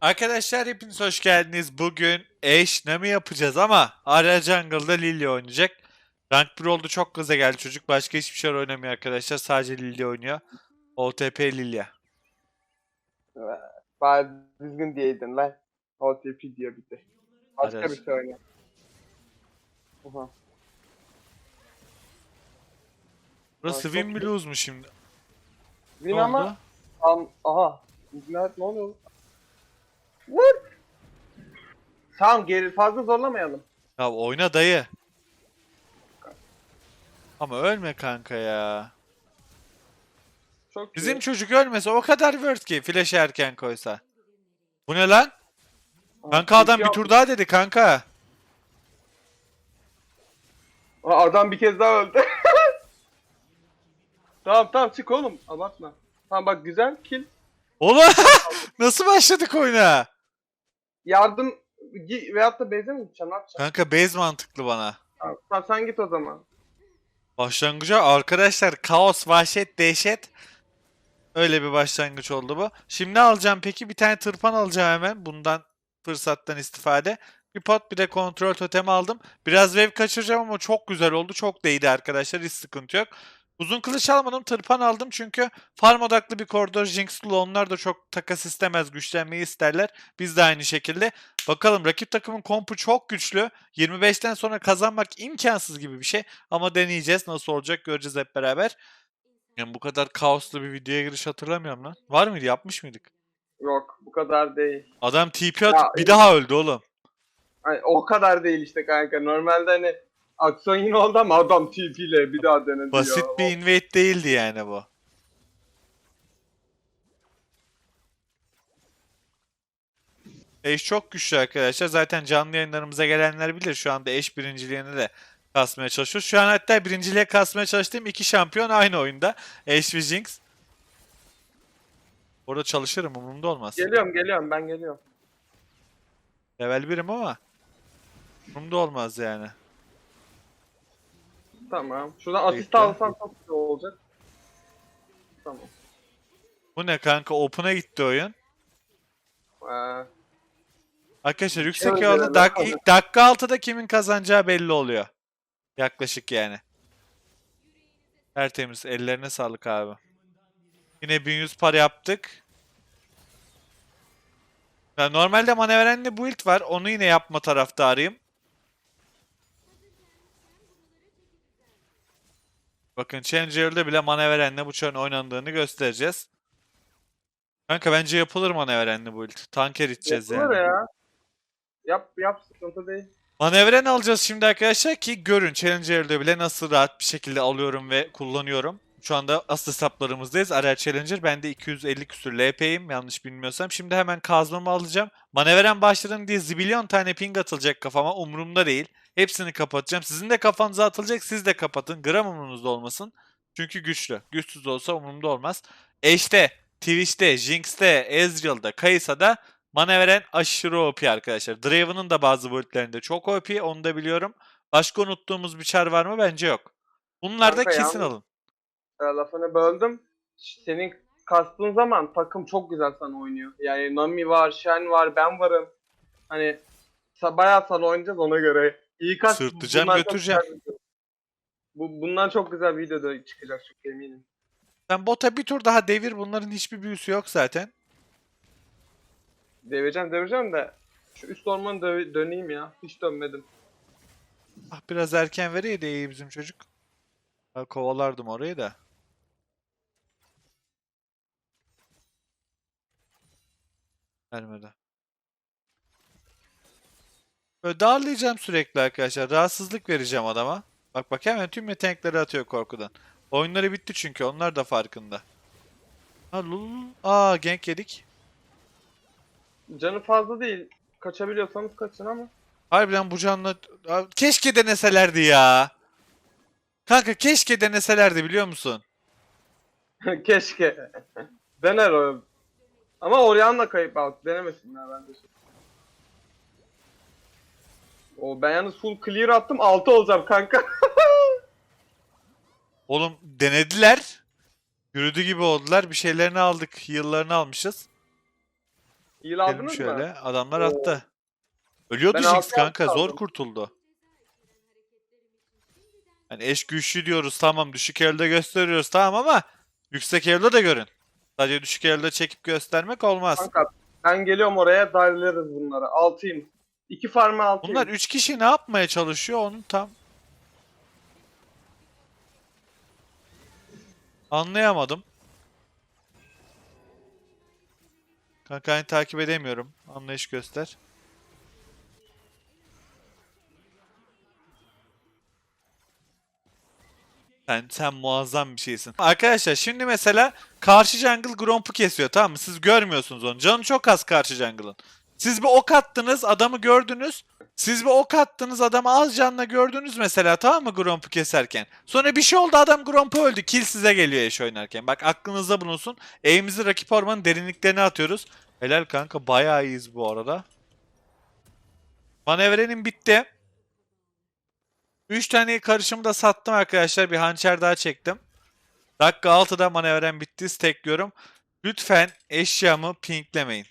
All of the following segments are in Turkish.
Arkadaşlar hepiniz hoş geldiniz. Bugün Ashe Nami yapacağız ama Arya Jungle'da Lily oynayacak. Rank 1 oldu çok gaza geldi çocuk. Başka hiçbir şey oynamıyor arkadaşlar. Sadece Lily oynuyor. OTP Lilia. Bari düzgün diyeydin lan. OTP diyor bir de. Başka Hadi. bir şey oyna. Oha. Burası Aa, çok mi iyi. lose mu şimdi? Win Ne ama oldu? Am aha. Ne, ne oluyor? What? Tamam geri fazla zorlamayalım. Ya oyna dayı. Ama ölme kanka ya. Çok Bizim iyi. çocuk ölmese o kadar worth ki flash erken koysa. Bu ne lan? Kanka adam bir TP tur daha dedi kanka. Aa, adam bir kez daha öldü. tamam tamam çık oğlum. Abartma. Tamam bak güzel kill. Oğlum nasıl başladık oyuna? Yardım gi- veyahut da base'e mi gideceğim? Ne yapacağım? Kanka base mantıklı bana. Tamam, sen git o zaman. Başlangıca arkadaşlar kaos, vahşet, dehşet. Öyle bir başlangıç oldu bu. Şimdi alacağım peki bir tane tırpan alacağım hemen. Bundan fırsattan istifade. Bir pot bir de kontrol totemi aldım. Biraz wave kaçıracağım ama çok güzel oldu. Çok değdi arkadaşlar. Hiç sıkıntı yok. Uzun kılıç almadım. Tırpan aldım çünkü farm odaklı bir koridor Jinx'lı onlar da çok takas istemez. Güçlenmeyi isterler. Biz de aynı şekilde. Bakalım rakip takımın kompu çok güçlü. 25'ten sonra kazanmak imkansız gibi bir şey. Ama deneyeceğiz. Nasıl olacak göreceğiz hep beraber. Yani bu kadar kaoslu bir videoya giriş hatırlamıyorum lan. Var mıydı? Yapmış mıydık? Yok bu kadar değil. Adam TP atıp Ya, bir daha öldü oğlum. Hani o kadar değil işte kanka. Normalde hani aksiyon yine oldu ama adam TP ile bir daha denedi Basit ya. bir invade değildi yani bu. Eş çok güçlü arkadaşlar. Zaten canlı yayınlarımıza gelenler bilir. Şu anda eş birinciliğini de kasmaya çalışıyoruz. Şu an hatta birinciliğe kasmaya çalıştığım iki şampiyon aynı oyunda. Ash ve Jinx. Orada çalışırım umurumda olmaz. Geliyorum geliyorum ben geliyorum. Level 1'im ama umurumda olmaz yani. Tamam. Şuradan asist Bekle. alsam çok güzel olacak. Tamam. Bu ne kanka? Open'a gitti oyun. Ee, Arkadaşlar yüksek Evet, yolda evet, dak ilk dakika 6'da kimin kazanacağı belli oluyor. Yaklaşık yani. Tertemiz. Ellerine sağlık abi. Yine 1100 para yaptık. Ya normalde maneverenli build var. Onu yine yapma taraftarıyım. Bakın Challenger'da bile maneverenle bu çarın oynandığını göstereceğiz. Kanka bence yapılır maneverenli build. Tanker iteceğiz yapılır yani. ya. Yap yap sıkıntı değil. Manevren alacağız şimdi arkadaşlar ki görün Challenger'da bile nasıl rahat bir şekilde alıyorum ve kullanıyorum. Şu anda asıl hesaplarımızdayız. Arer Challenger. Ben de 250 küsür LP'yim yanlış bilmiyorsam. Şimdi hemen kazmamı alacağım. Manevren başladım diye zibilyon tane ping atılacak kafama. Umurumda değil. Hepsini kapatacağım. Sizin de kafanıza atılacak. Siz de kapatın. Gram umurunuzda olmasın. Çünkü güçlü. Güçsüz olsa umurumda olmaz. Ashe'de, Twitch'te, Jinx'te, Ezreal'da, Kayısa'da Manevren aşırı OP arkadaşlar. Draven'ın da bazı build'lerinde çok OP. Onu da biliyorum. Başka unuttuğumuz bir çar var mı? Bence yok. Bunlar da kesin alın. Ee, lafını böldüm. Senin kastığın zaman takım çok güzel sana oynuyor. Yani Nami var, Shen var, ben varım. Hani bayağı sana oynayacağız ona göre. İyi kast. Sırtlayacağım, bundan götüreceğim. Bu, bundan çok güzel video da çıkacak çok eminim. Sen bota bir tur daha devir. Bunların hiçbir büyüsü yok zaten. Devireceğim devireceğim de şu üst ormanı dö- döneyim ya. Hiç dönmedim. Ah biraz erken vereydi iyi bizim çocuk. Ha, kovalardım orayı da. Vermedi. Böyle darlayacağım sürekli arkadaşlar. Rahatsızlık vereceğim adama. Bak bak hemen tüm yetenekleri atıyor korkudan. Oyunları bitti çünkü onlar da farkında. Ha lul. Aa gank yedik. Canı fazla değil. Kaçabiliyorsanız kaçın ama. Harbiden bu canlı... Keşke deneselerdi ya. Kanka keşke deneselerdi biliyor musun? Keşke. Dener o. Ama Orianna kayıp alt. Denemesinler bence. O ben yalnız full clear attım 6 olacağım kanka. Oğlum denediler. Yürüdü gibi oldular. Bir şeylerini aldık. Yıllarını almışız. Heal Gidelim aldınız şöyle. mı? Adamlar Oo. attı. Ölüyordu Ben Jinx altı kanka. altı Zor aldım. kurtuldu. Hani eş güçlü diyoruz tamam. Düşük elde gösteriyoruz tamam ama yüksek elde de görün. Sadece düşük elde çekip göstermek olmaz. Kanka ben geliyorum oraya darlarız bunları. Altıyım. İki farmı altıyım. Bunlar 3 kişi ne yapmaya çalışıyor onun tam anlayamadım. Kankayı takip edemiyorum. Anlayış göster. Sen, sen muazzam bir şeysin. Arkadaşlar şimdi mesela karşı jungle Gromp'u kesiyor tamam mı? Siz görmüyorsunuz onu. Canı çok az karşı jungle'ın. Siz bir ok attınız adamı gördünüz. Siz bir ok attınız adamı az canla gördünüz mesela tamam mı Gromp'u keserken. Sonra bir şey oldu adam Gromp'u öldü. Kill size geliyor eş oynarken. Bak aklınızda bulunsun. Eğimizi rakip ormanın derinliklerine atıyoruz. Helal kanka bayağı iyiyiz bu arada. Manevrenin bitti. 3 tane karışımı da sattım arkadaşlar. Bir hançer daha çektim. Dakika 6'da manevren bitti. Stekliyorum. Lütfen eşyamı pinklemeyin.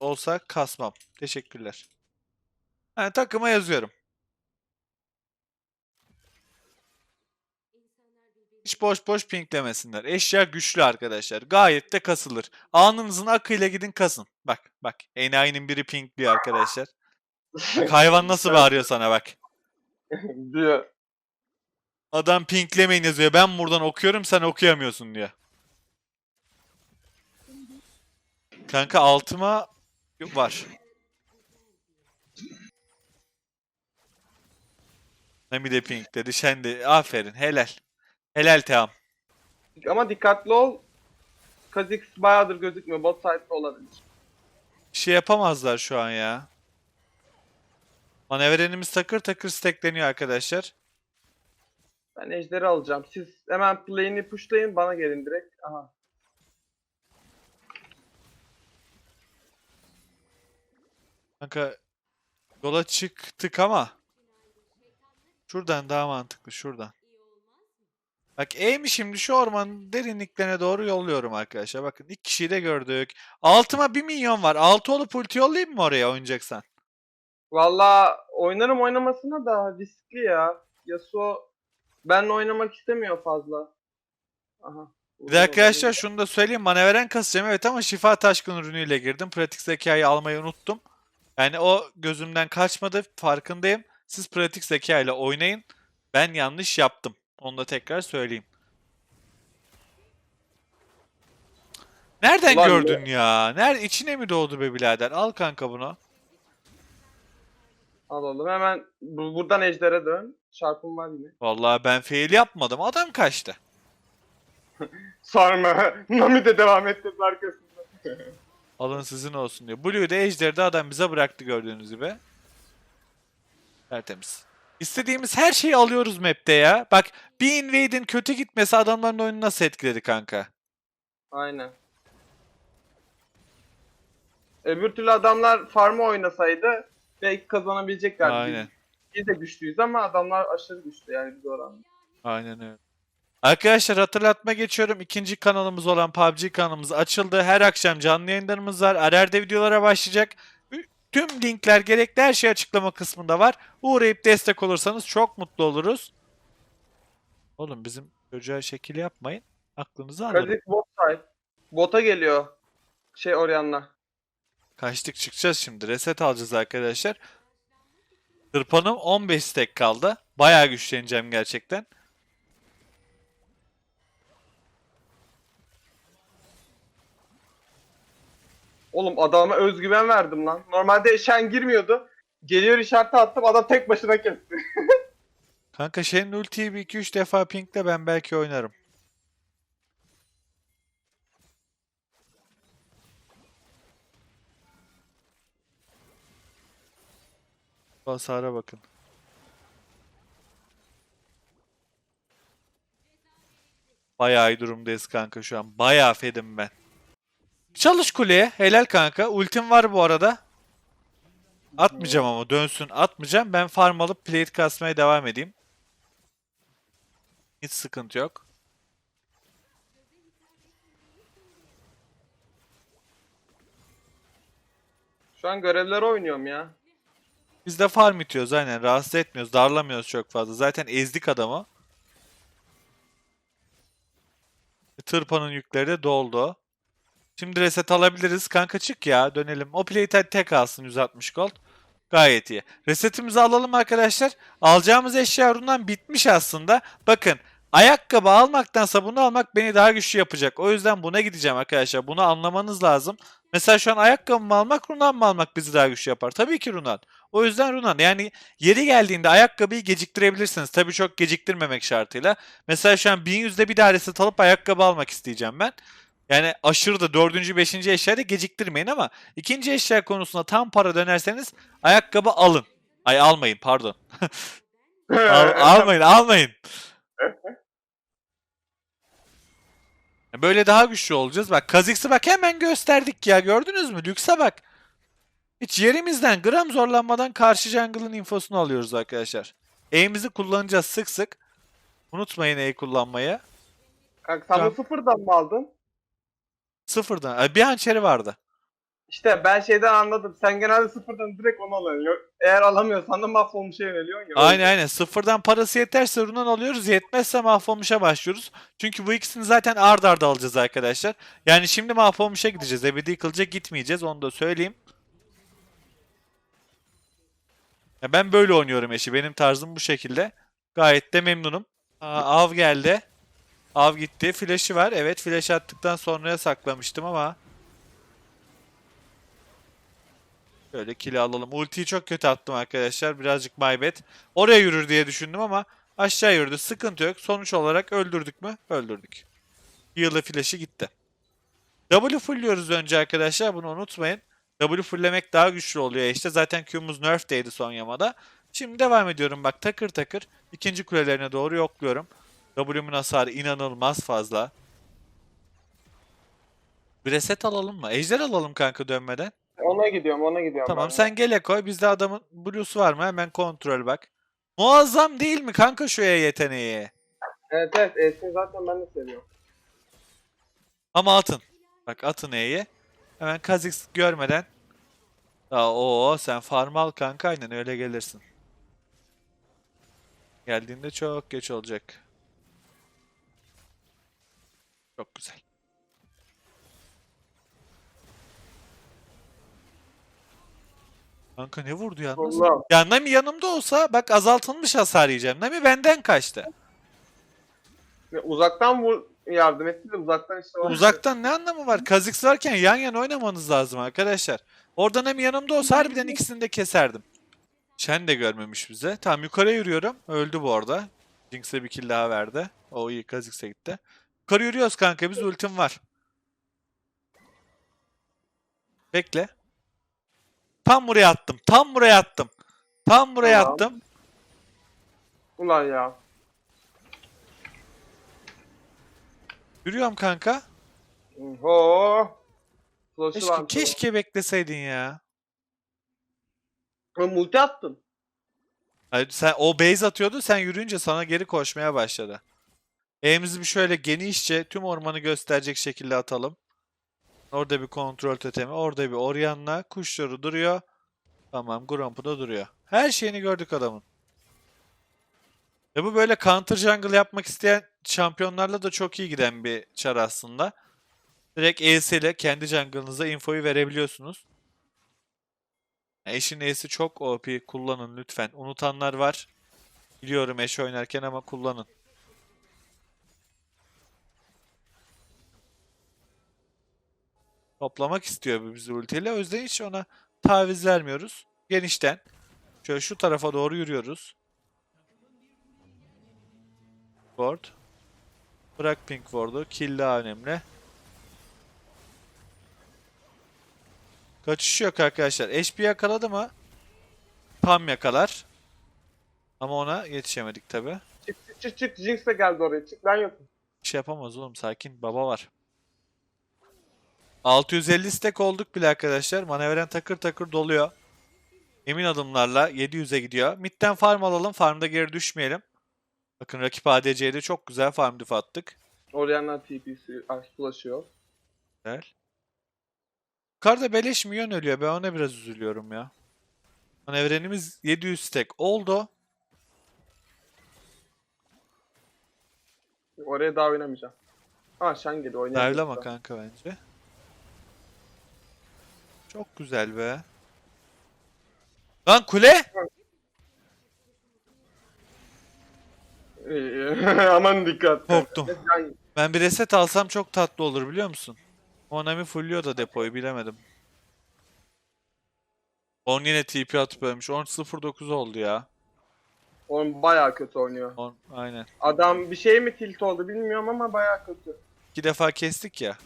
Olsa kasmam. Teşekkürler. Yani takıma yazıyorum. Hiç boş boş pinklemesinler. Eşya güçlü arkadaşlar. Gayet de kasılır. Anınızın akıyla gidin kasın. Bak bak. Enayinin biri pinkliyor arkadaşlar. Bak, hayvan nasıl bağırıyor sana bak. diyor. Adam pinklemeyin yazıyor. Ben buradan okuyorum sen okuyamıyorsun diyor. Kanka altıma Yok, var. Nami de pink dedi. Şen de aferin helal. Helal Team. Ama dikkatli ol. Kha'Zix bayağıdır gözükmüyor. Bot side'da olabilir. Bir şey yapamazlar şu an ya. Manevrenimiz takır takır stackleniyor arkadaşlar. Ben ejderi alacağım. Siz hemen play'ini pushlayın. Bana gelin direkt. Aha. Kanka yola çıktık ama şuradan daha mantıklı şuradan. Bak E'mi şimdi şu ormanın derinliklerine doğru yolluyorum arkadaşlar. Bakın iki kişiyi de gördük. Altıma bir milyon var. Altı olup ulti yollayayım mı oraya oynayacaksan? Valla oynarım oynamasına da riskli ya. Yasuo benle oynamak istemiyor fazla. Aha. Bir de arkadaşlar şunu da söyleyeyim. Manevren kasacağım evet ama şifa taşkın ürünüyle girdim. Pratik zekayı almayı unuttum. Yani o gözümden kaçmadı. Farkındayım. Siz pratik zeka ile oynayın. Ben yanlış yaptım. Onu da tekrar söyleyeyim. Nereden Ulan gördün ya? Nerede içine mi doğdu be birader? Al kanka bunu. Alalım. Hemen bu- buradan ejdere dön. Çarpım var yine. Vallahi ben fail yapmadım. Adam kaçtı. Sarma. Nami de devam etti arkasında. Alın sizin olsun diyor. Blue'de Ejder'de adam bize bıraktı gördüğünüz gibi. Tertemiz. İstediğimiz her şeyi alıyoruz map'te ya. Bak bir invade'in kötü gitmesi adamların oyunu nasıl etkiledi kanka? Aynen. Öbür türlü adamlar farmı oynasaydı belki kazanabileceklerdi. Aynen. Biz, biz de güçlüyüz ama adamlar aşırı güçlü yani biz oranla. Aynen öyle. Arkadaşlar hatırlatma geçiyorum. İkinci kanalımız olan PUBG kanalımız açıldı. Her akşam canlı yayınlarımız var. Arerde videolara başlayacak. Tüm linkler gerekli her şey açıklama kısmında var. Uğrayıp destek olursanız çok mutlu oluruz. Oğlum bizim çocuğa şekil yapmayın. Aklınızı bot side. Bota geliyor. Şey Orianna. Kaçtık çıkacağız şimdi. Reset alacağız arkadaşlar. Tırpanım 15 stack kaldı. Bayağı güçleneceğim gerçekten. Oğlum adama özgüven verdim lan. Normalde Shen girmiyordu. Geliyor işareti attım adam tek başına kesti. Kanka Shen'in ultiyi bir 2-3 defa pinkle ben belki oynarım. Hasara bakın. Bayağı iyi durumdayız kanka şu an. Bayağı fedim ben. Çalış kuleye. Helal kanka. Ultim var bu arada. Atmayacağım ama dönsün. Atmayacağım. Ben farm alıp plate kasmaya devam edeyim. Hiç sıkıntı yok. Şu an görevleri oynuyorum ya. Biz de farm itiyoruz aynen. Rahatsız etmiyoruz. Darlamıyoruz çok fazla. Zaten ezdik adamı. Tırpanın yükleri de doldu. Şimdi reset alabiliriz. Kanka çık ya. Dönelim. O playtime tek alsın 160 gold. Gayet iyi. Resetimizi alalım arkadaşlar. Alacağımız eşya rundan bitmiş aslında. Bakın ayakkabı almaktansa bunu almak beni daha güçlü yapacak. O yüzden buna gideceğim arkadaşlar. Bunu anlamanız lazım. Mesela şu an ayakkabı mı almak, runan mı almak bizi daha güçlü yapar? Tabii ki runan. O yüzden runan. Yani yeri geldiğinde ayakkabıyı geciktirebilirsiniz. Tabii çok geciktirmemek şartıyla. Mesela şu an 1100'de bir daha reset alıp ayakkabı almak isteyeceğim ben. Yani aşırı da dördüncü, beşinci eşyayı da geciktirmeyin ama ikinci eşya konusunda tam para dönerseniz ayakkabı alın. Ay almayın pardon. Al- almayın almayın. Böyle daha güçlü olacağız. Bak Kha'Zix'i bak hemen gösterdik ya gördünüz mü? Lüks'e bak. Hiç yerimizden gram zorlanmadan karşı jungle'ın infosunu alıyoruz arkadaşlar. E'mizi kullanacağız sık sık. Unutmayın E kullanmayı. Kanka sen Tamam. sıfırdan mı aldın? Sıfırdan. Ay, Bir hançeri vardı. İşte ben şeyden anladım. Sen genelde sıfırdan direkt onu alıyorsun. Eğer alamıyorsan da mahvolmuşa yöneliyorsun ya. Aynen aynen. Sıfırdan parası yeterse runan alıyoruz. Yetmezse mahvolmuşa başlıyoruz. Çünkü bu ikisini zaten ard arda alacağız arkadaşlar. Yani şimdi mahvolmuşa gideceğiz. Ebedi kılıca gitmeyeceğiz. Onu da söyleyeyim. Ya ben böyle oynuyorum eşi. Benim tarzım bu şekilde. Gayet de memnunum. Aa, av geldi. Av gitti. Flash'ı var. Evet flash attıktan sonraya saklamıştım ama. Şöyle kill'i alalım. Ultiyi çok kötü attım arkadaşlar. Birazcık maybet. Oraya yürür diye düşündüm ama aşağı yürüdü. Sıkıntı yok. Sonuç olarak öldürdük mü? Öldürdük. Heal'ı flash'ı gitti. W fullliyoruz önce arkadaşlar. Bunu unutmayın. W fulllemek daha güçlü oluyor işte. Zaten Q'muz nerf'teydi son yamada. Şimdi devam ediyorum bak takır takır. ikinci kulelerine doğru yokluyorum. W'mun hasarı inanılmaz fazla. Bir reset alalım mı? Ejder alalım kanka dönmeden. Ona gidiyorum ona gidiyorum. Tamam ben. sen gele koy. Bizde adamın blue'su var mı? Hemen kontrol bak. Muazzam değil mi kanka şu E yeteneği? Evet evet E'sini zaten ben de seviyorum. Ama atın. Bak atın E'yi. Hemen Kha'Zix görmeden. Aa, o sen farm al kanka aynen öyle gelirsin. Geldiğinde çok geç olacak. Çok güzel. Kanka ne vurdu yalnız? Allah. Ya Nami yanımda olsa bak azaltılmış hasar yiyeceğim. Nami benden kaçtı. Ya Uzaktan vur yardım etti de uzaktan işte. o- Uzaktan ne anlamı var? Kha'Zix varken yan yana oynamanız lazım arkadaşlar. Oradan hem yanımda olsa harbiden ikisini de keserdim. Shen de görmemiş bize. Tamam yukarı yürüyorum. Öldü bu arada. Jinx'e bir kill daha verdi. O iyi Kha'Zix'e gitti. Yukarı yürüyoruz kanka biz ultim var. Bekle. Tam buraya attım. Tam buraya attım. Tam buraya Tamam. attım. Ulan ya. Yürüyorum kanka. Ho. Flash'ı Keşke, keşke bekleseydin ya. Ha, Multi attın. Hayır, sen o base atıyordu sen yürüyünce sana geri koşmaya başladı. E'mizi bir şöyle genişçe tüm ormanı gösterecek şekilde atalım. Orada bir kontrol totemi, orada bir Orianna, kuşları duruyor. Tamam, Grump'u da duruyor. Her şeyini gördük adamın. Ve bu böyle counter jungle yapmak isteyen şampiyonlarla da çok iyi giden bir çar aslında. Direkt ES ile kendi jungle'ınıza infoyu verebiliyorsunuz. Eşin E'si çok OP. Kullanın lütfen. Unutanlar var. Biliyorum eş oynarken ama kullanın. Toplamak istiyor bu bizi ultiyle. O yüzden hiç ona taviz vermiyoruz. Genişten. Şöyle şu tarafa doğru yürüyoruz. Ward. Bırak Pink Ward'u. Kill daha önemli. Kaçış yok arkadaşlar. HP yakaladı mı? Tam yakalar. Ama ona yetişemedik tabi. Çık çık çık çık. Jinx de geldi oraya. Çık ben yokum. Bir şey yapamaz oğlum sakin. Baba var. 650 stack olduk bile arkadaşlar. Manevren takır takır doluyor. Emin adımlarla 700'e gidiyor. Mid'den farm alalım. Farmda geri düşmeyelim. Bakın rakip ADC'de çok güzel farm diff attık. Orianna TP'si ulaşıyor. Güzel. Yukarıda beleş milyon ölüyor. Ben ona biraz üzülüyorum ya. Manevrenimiz 700 stack oldu. Oraya daha oynamayacağım. Ha geliyor oynayacağım. Dive'lama kanka bence. Çok güzel be. Lan kule! Aman dikkat. Korktum. Ben bir reset alsam çok tatlı olur biliyor musun? Monami fullüyor da depoyu bilemedim. 10 yine TP atıp ölmüş. 10.09 oldu ya. Oğlum bayağı kötü oynuyor. 10, aynen. Adam bir şey mi tilt oldu bilmiyorum ama bayağı kötü. İki defa kestik ya.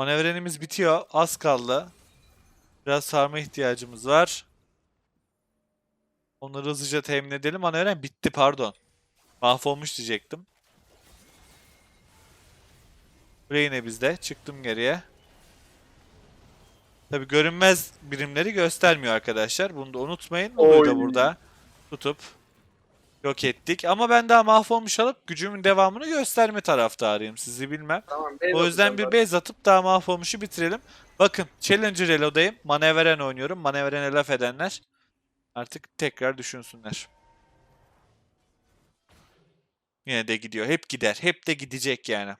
Manevrenimiz bitiyor. Az kaldı. Biraz sarma ihtiyacımız var. Onları hızlıca temin edelim. Manevren bitti pardon. Mahvolmuş diyecektim. Yine bizde. Çıktım geriye. Tabi görünmez birimleri göstermiyor arkadaşlar. Bunu da unutmayın. Bunu da burada tutup yok ettik. Ama ben daha mahvolmuş alıp gücümün devamını gösterme taraftarıyım. Sizi bilmem. Tamam. O yüzden bir base atıp daha mahvolmuşu bitirelim. Bakın Challenger Elo'dayım. Manevren oynuyorum. Manevrene laf edenler artık tekrar düşünsünler. Yine de gidiyor. Hep gider. Hep de gidecek yani.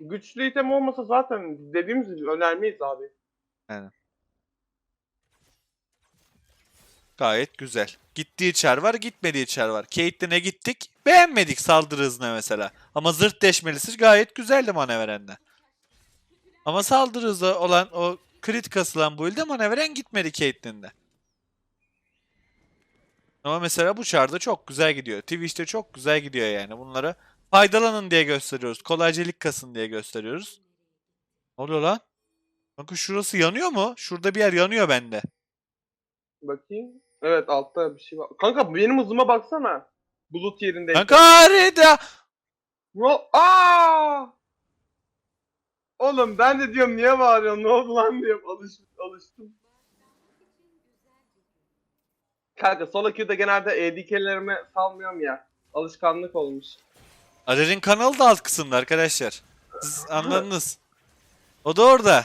Güçlü item olmasa zaten dediğimiz gibi önermeyiz abi. Gayet güzel. Gittiği çar var, gitmediği çar var. Caitlyn'e gittik, beğenmedik saldırı hızını mesela. Ama zırt deşmelisi gayet güzeldi manevrende. Ama saldırı hızı olan o crit kasılan build'e manevren gitmedi Caitlyn'de. Ama mesela bu çarda çok güzel gidiyor. Twitch'te çok güzel gidiyor yani. Bunları faydalanın diye gösteriyoruz. Kolaycılık kasın diye gösteriyoruz. Ne oluyor lan? Bakın şurası yanıyor mu? Şurada bir yer yanıyor bende. Bakayım. Evet altta bir şey var. Kanka benim hızıma baksana. Bulut yerinde. Kanka harita! No Aa! Oğlum ben de diyorum niye bağırıyorsun ne oldu lan diyorum alış alıştım. Kanka solo queue'da genelde ADK'lerime salmıyorum ya. Alışkanlık olmuş. Arer'in kanalı da alt kısımda arkadaşlar. Siz anladınız. O da orada.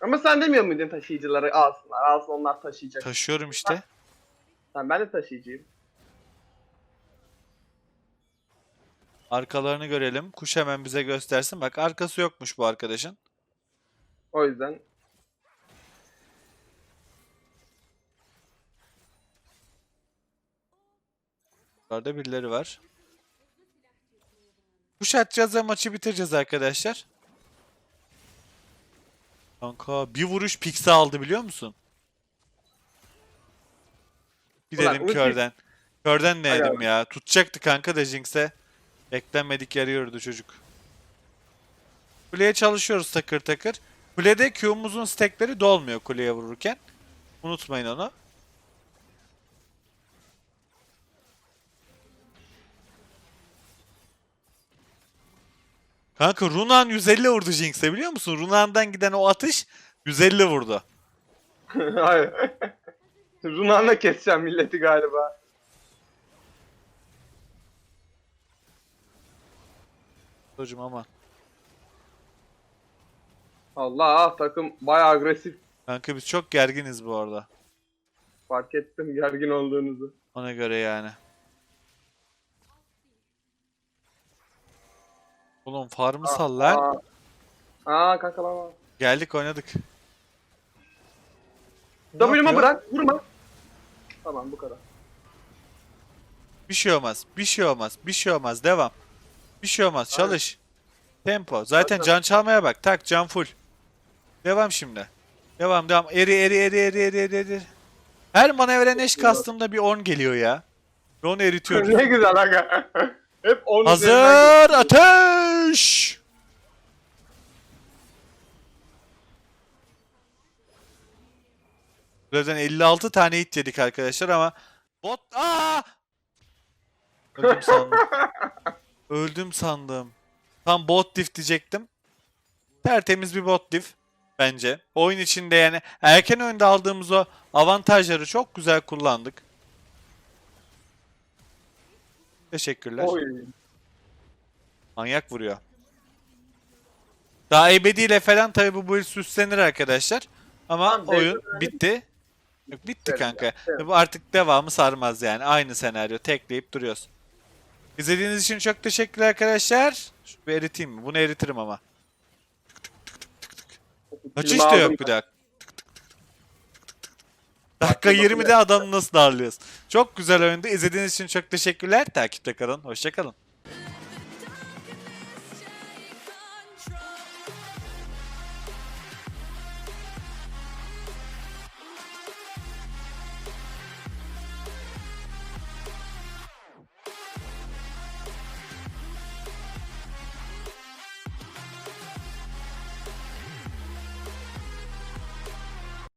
Ama sen demiyor muydun taşıyıcıları alsınlar, alsın onlar taşıyacak. Taşıyorum işte. Sen ben de taşıyıcıyım. Arkalarını görelim. Kuş hemen bize göstersin. Bak arkası yokmuş bu arkadaşın. O yüzden Orada birileri var. Kuş atacağız ve maçı bitireceğiz arkadaşlar. Kanka bir vuruş pikse aldı biliyor musun? Bir Ulan körden. Körden Hay denedim ya. Tutacaktı kanka da Jinx'e. Beklenmedik yarıyordu çocuk. Kuleye çalışıyoruz takır takır. Kulede Q'muzun stackleri dolmuyor kuleye vururken. Unutmayın onu. Kanka Runan 150 vurdu Jinx'e biliyor musun? Runan'dan giden o atış 150 vurdu. Hayır. Runan'la keseceğim milleti galiba. Hocam ama. Allah takım bayağı agresif. Kanka biz çok gerginiz bu arada. Fark ettim gergin olduğunuzu. Ona göre yani. Oğlum farmı sal lan. Aa, kanka lan. Geldik oynadık. W'ma yapıyor? bırak vurma. Tamam bu kadar. Bir şey olmaz. Bir şey olmaz. Bir şey olmaz. Devam. Bir şey olmaz. Aynen. Çalış. Tempo. Zaten Zaten- can çalmaya bak. Tak can full. Devam şimdi. Devam devam. Eri eri eri eri eri eri eri. Her manevren eş Çok iyi bak. kastımda bir 10 geliyor ya. Ve onu eritiyoruz. ne güzel aga. Hep onun Hazır üzerinden gidiyor. ateş. Birazdan 56 tane hit yedik arkadaşlar ama bot aa Öldüm sandım. Öldüm sandım. Tam bot diff diyecektim. Tertemiz bir bot diff bence. Oyun içinde yani erken önde aldığımız o avantajları çok güzel kullandık. Teşekkürler. Oy. Manyak vuruyor. Daha ebediyle falan tabi bu build süslenir arkadaşlar. Ama Tamam, oyun Zeytin bitti. Yok, bitti Evet, kanka. evet. Bu artık devamı sarmaz yani. Aynı senaryo. Tekleyip duruyoruz. İzlediğiniz için çok teşekkürler arkadaşlar. Şu bir eriteyim mi? Bunu eritirim ama. Kaçış da yok bir. Dakika bakın. 20'de adamı nasıl darlıyoruz. Çok güzel oyundu. İzlediğiniz için çok teşekkürler. Takipte kalın. Hoşçakalın.